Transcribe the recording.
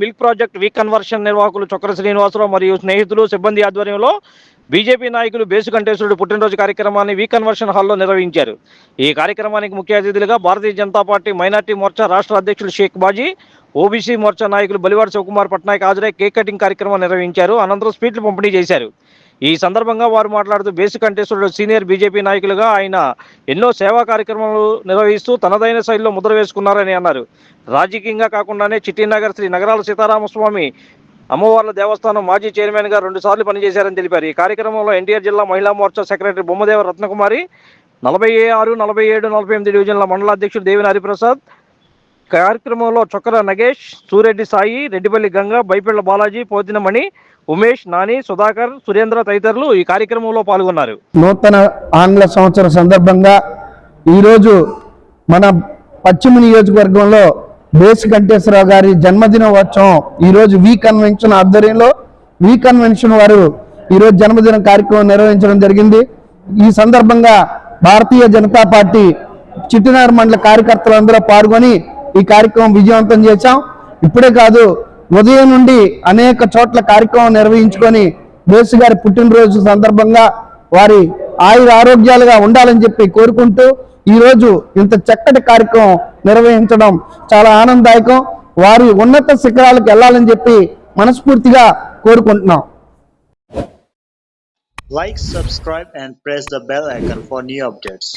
Milk project week conversion నిర్వాహకులు చొక్కర శ్రీనివాసరావు మరియు స్నేహితులు సిబ్బంది ఆధ్వర్యంలో బీజేపీ నాయకులు బేసుకంఠేశ్వరుడు పుట్టినరోజు కార్యక్రమాన్ని వీకన్వర్షన్ కన్వర్షన్ హాల్లో నిర్వహించారు. ఈ కార్యక్రమానికి ముఖ్య అతిథులుగా భారతీయ జనతా పార్టీ మైనార్టీ మోర్చా రాష్ట్ర అధ్యక్షులు షేక్ బాజీ ఓబీసీ మోర్చా నాయకులు బలివాడ శివకుమార్ పట్నాయక్ హాజరై కేక్ కటింగ్ కార్యక్రమం నిర్వహించారు. అనంతరం స్పీట్లు పంపిణీ చేశారు. ఈ సందర్భంగా వారు మాట్లాడుతూ బేసిక్ కంటేశ్వరుడు సీనియర్ బీజేపీ నాయకులుగా ఆయన ఎన్నో సేవా కార్యక్రమాలు నిర్వహిస్తూ తనదైన శైలిలో ముద్ర వేసుకున్నారని అన్నారు. రాజకీయంగా కాకుండానే చిట్టినగర్ శ్రీ నగరాల సీతారామస్వామి అమ్మవార్ల దేవస్థానం మాజీ చైర్మన్గా రెండు సార్లు పనిచేశారని తెలిపారు. ఈ కార్యక్రమంలో ఎన్టీఆర్ జిల్లా మహిళా మోర్చా సెక్రటరీ బొమ్మదేవ రత్నకుమారి నలభై ఆరు నలభై ఏడు నలభై ఎనిమిది డివిజన్ల మండల అధ్యక్షుడు దేవిన హరిప్రసాద్ కార్యక్రమంలో చొక్కర నగేష్ సూరెడ్డి సాయి రెడ్డిపల్లి గంగ బైపెళ్ళ బాలాజీ పోతినమణి ఉమేష్ నాని సుధాకర్ సురేంద్ర తదితరులు ఈ కార్యక్రమంలో పాల్గొన్నారు. నూతన ఆంగ్ల సంవత్సరం సందర్భంగా ఈరోజు మన పశ్చిమ నియోజకవర్గంలో బేసి కంటేశ్వరరావు గారి జన్మదినోత్సవం ఈరోజు వి కన్వెన్షన్ ఆధ్వర్యంలో వి కన్వెన్షన్ వారు ఈరోజు జన్మదిన కార్యక్రమం నిర్వహించడం జరిగింది. ఈ సందర్భంగా భారతీయ జనతా పార్టీ చిట్టినారు మండల కార్యకర్తలందరూ పాల్గొని ఈ కార్యక్రమం విజయవంతం చేశాం. ఇప్పుడే కాదు ఉదయం నుండి అనేక చోట్ల కార్యక్రమం నిర్వహించుకొని బోసు గారి పుట్టినరోజు సందర్భంగా వారి ఆయుర ఆరోగ్యాలుగా ఉండాలని చెప్పి కోరుకుంటూ ఈ రోజు ఇంత చక్కటి కార్యక్రమం నిర్వహించడం చాలా ఆనందదాయకం. వారి ఉన్నత శిఖరాలకు వెళ్ళాలని చెప్పి మనస్ఫూర్తిగా కోరుకుంటున్నాం. Like subscribe and press the bell icon for new updates